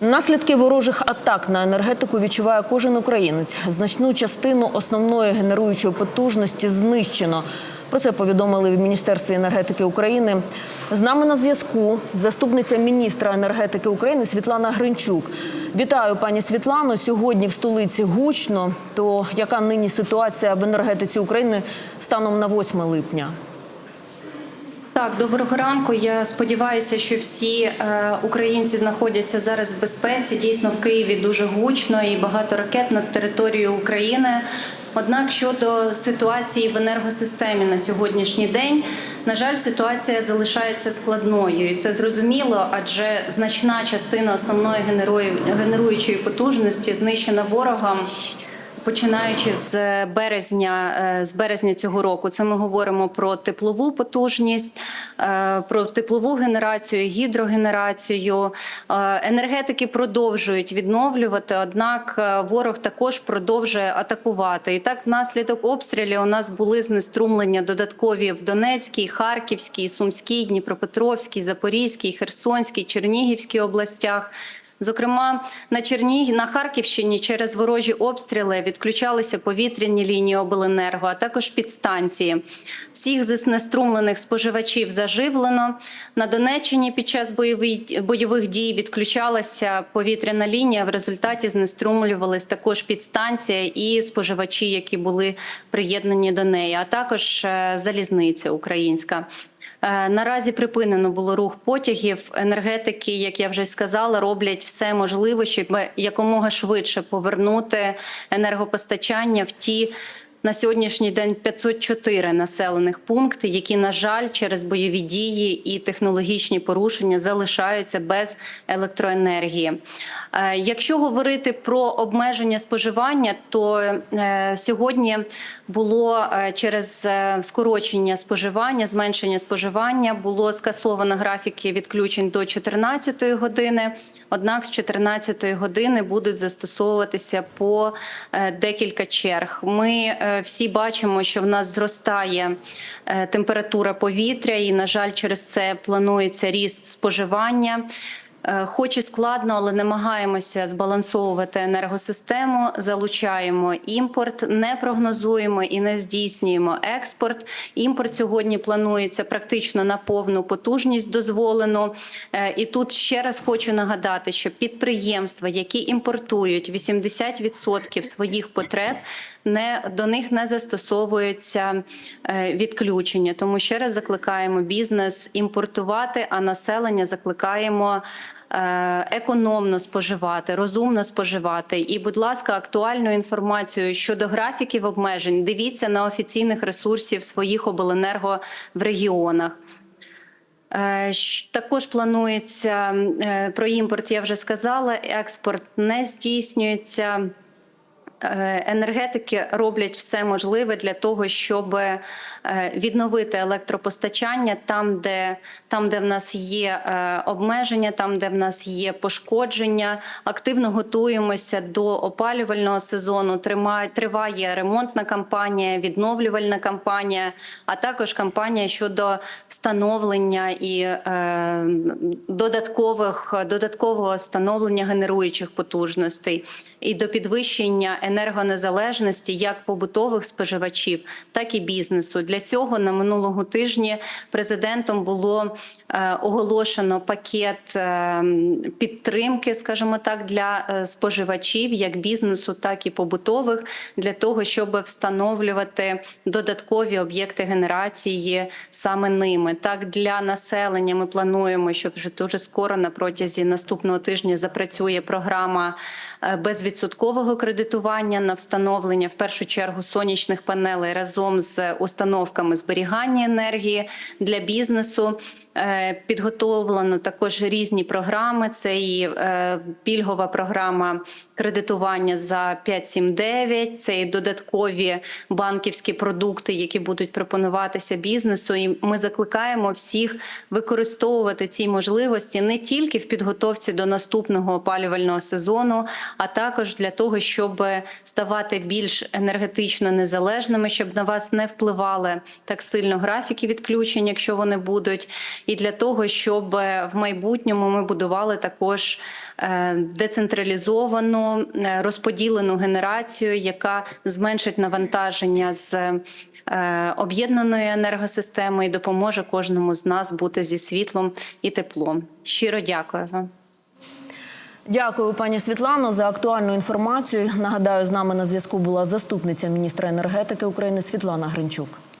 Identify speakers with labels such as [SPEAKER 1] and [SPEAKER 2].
[SPEAKER 1] Наслідки ворожих атак на енергетику відчуває кожен українець. Значну частину основної генеруючої потужності знищено. Про це повідомили в Міністерстві енергетики України. З нами на зв'язку заступниця міністра енергетики України Світлана Гринчук. Вітаю, пані Світлано. Сьогодні в столиці гучно. То яка нині ситуація в енергетиці України станом на 8 липня?
[SPEAKER 2] Так, доброго ранку. Я сподіваюся, що всі е, українці знаходяться зараз в безпеці. Дійсно, в Києві дуже гучно і багато ракет над територією України. Однак щодо ситуації в енергосистемі на сьогоднішній день, на жаль, ситуація залишається складною, і це зрозуміло, адже значна частина основної генеруючої потужності знищена ворогом. Починаючи з березня, е, з березня цього року, це ми говоримо про теплову потужність, е, про теплову генерацію, гідрогенерацію. Е, Енергетики продовжують відновлювати, однак е, ворог також продовжує атакувати. І так, внаслідок обстрілів у нас були знеструмлення додаткові в Донецькій, Харківській, Сумській, Дніпропетровській, Запорізькій, Херсонській, Чернігівській областях. Зокрема, на Чернігі на Харківщині через ворожі обстріли відключалися повітряні лінії обленерго, а також підстанції. Всіх знеструмлених споживачів заживлено. На Донеччині під час бойових, дій відключалася повітряна лінія. В результаті знеструмлювались також підстанція і споживачі, які були приєднані до неї, а також е, залізниця українська. Е, Наразі припинено було рух потягів. Енергетики, як я вже сказала, роблять все можливе, щоб якомога швидше повернути енергопостачання в ті. На сьогоднішній день 504 населених пункти, які, на жаль, через бойові дії і технологічні порушення залишаються без електроенергії. Е, Якщо говорити про обмеження споживання, то е, сьогодні було е, через скорочення споживання, зменшення споживання, було скасовано графіки відключень до 14 години. Однак з 14 години будуть застосовуватися по декілька черг. Ми всі бачимо, що в нас зростає температура повітря, і, на жаль, через це планується ріст споживання. Е, Хоч і складно, але намагаємося збалансовувати енергосистему, залучаємо імпорт, не прогнозуємо і не здійснюємо експорт. Імпорт сьогодні планується практично на повну потужність дозволену. Е, І тут ще раз хочу нагадати, що підприємства, які імпортують 80% своїх потреб. Не до них не застосовується е, відключення, тому ще раз закликаємо бізнес імпортувати, а населення закликаємо економно споживати, розумно споживати. І, будь ласка, актуальну інформацію щодо графіків обмежень дивіться на офіційних ресурсів своїх обленерго в регіонах. Е, Також планується е, про імпорт. Я вже сказала. Експорт не здійснюється. Е, Енергетики роблять все можливе для того, щоб е, відновити електропостачання там, де там, де в нас є е, обмеження, там, де в нас є пошкодження. Активно готуємося до опалювального сезону. Триває ремонтна кампанія, відновлювальна кампанія, а також кампанія щодо встановлення і додаткових додаткового встановлення генеруючих потужностей і до підвищення енергонезалежності як побутових споживачів, так і бізнесу. Для цього на минулого тижні президентом було е, оголошено пакет е, підтримки, скажімо так, для е, споживачів, як бізнесу, так і побутових, для того, щоб встановлювати додаткові об'єкти генерації саме ними. Так для населення ми плануємо, що вже дуже скоро на протязі наступного тижня запрацює програма безвідсоткового кредитування на встановлення в першу чергу сонячних панелей разом з установками зберігання енергії для бізнесу. Е, Підготовлено також різні програми. Це і е, пільгова програма кредитування за 5.7.9, це і додаткові банківські продукти, які будуть пропонуватися бізнесу. І ми закликаємо всіх використовувати ці можливості не тільки в підготовці до наступного опалювального сезону, а також для того, щоб ставати більш енергетично незалежними, щоб на вас не впливали так сильно графіки відключень, якщо вони будуть. І для того, щоб е, в майбутньому ми будували також е, децентралізовану е, розподілену генерацію, яка зменшить навантаження з об'єднаної енергосистеми і допоможе кожному з нас бути зі світлом і теплом. Щиро дякую вам.
[SPEAKER 1] Дякую, пані Світлано, за актуальну інформацію. Нагадаю, з нами на зв'язку була заступниця міністра енергетики України Світлана Гринчук.